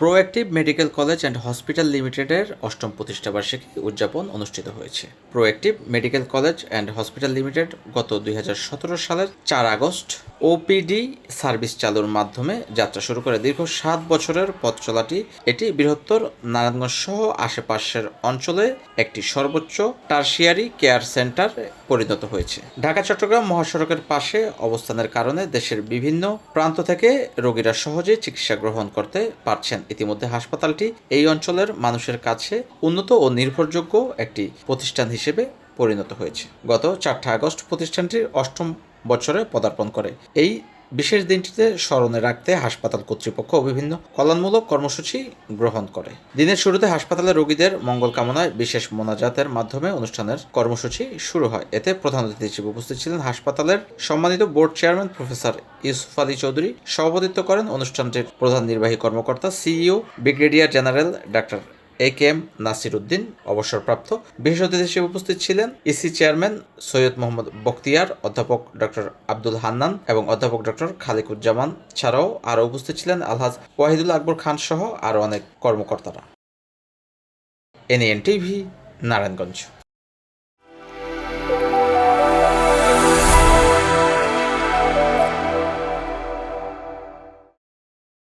Proactive medical college and hospital লিমিটেডের অষ্টম প্রতিষ্ঠাবার্ষিকী উদযাপন অনুষ্ঠিত হয়েছে। Proactive medical college and hospital limited গত দুই হাজার সতেরো সালের চার আগস্ট ওপিডি সার্ভিস চালুর মাধ্যমে যাত্রা শুরু করে। দীর্ঘ সাত বছরের পথ চলাটি এটি বৃহত্তর নারায়ণগঞ্জ সহ আশেপাশের অঞ্চলে একটি সর্বোচ্চ টার্সিয়ারি কেয়ার সেন্টার পরিণত হয়েছে। ঢাকা, চট্টগ্রাম মহাসড়কের পাশে অবস্থানের কারণে দেশের বিভিন্ন প্রান্ত থেকে রোগীরা সহজে চিকিৎসা গ্রহণ করতে পারছেন। ইতিমধ্যে হাসপাতালটি এই অঞ্চলের মানুষের কাছে উন্নত ও নির্ভরযোগ্য একটি প্রতিষ্ঠান হিসেবে পরিণত হয়েছে। গত চারটা আগস্ট প্রতিষ্ঠানটির অষ্টম বছরে পদার্পণ করে। এই বিশেষ দিনটিতে স্মরণে রাখতে হাসপাতাল কর্তৃপক্ষ বিভিন্ন কল্যাণমূলক কর্মসূচি গ্রহণ করে। দিনের শুরুতে হাসপাতালে রোগীদের মঙ্গল কামনায় বিশেষ মোনাজাতের মাধ্যমে অনুষ্ঠানের কর্মসূচি শুরু হয়। এতে প্রধান অতিথি হিসেবে উপস্থিত ছিলেন হাসপাতালের সম্মানিত board chairman professor Yusuf Ali Chowdhury. সভাপতিত্ব করেন অনুষ্ঠানটির প্রধান নির্বাহী কর্মকর্তা, CEO, brigadier general doctor A K M Nasir Uddin অবসরপ্রাপ্ত। বিশেষ অতিথি হিসেবে উপস্থিত ছিলেন ইসি চেয়ারম্যান সৈয়দ মোহাম্মদ বখতিয়ার, অধ্যাপক ডক্টর আব্দুল হান্নান এবং অধ্যাপক ডক্টর খালিকুজ্জামান ছাড়াও আরও উপস্থিত ছিলেন আলহাজ ওয়াহিদুল আকবর খান সহ আরও অনেক কর্মকর্তারা। NN TV Narayanganj.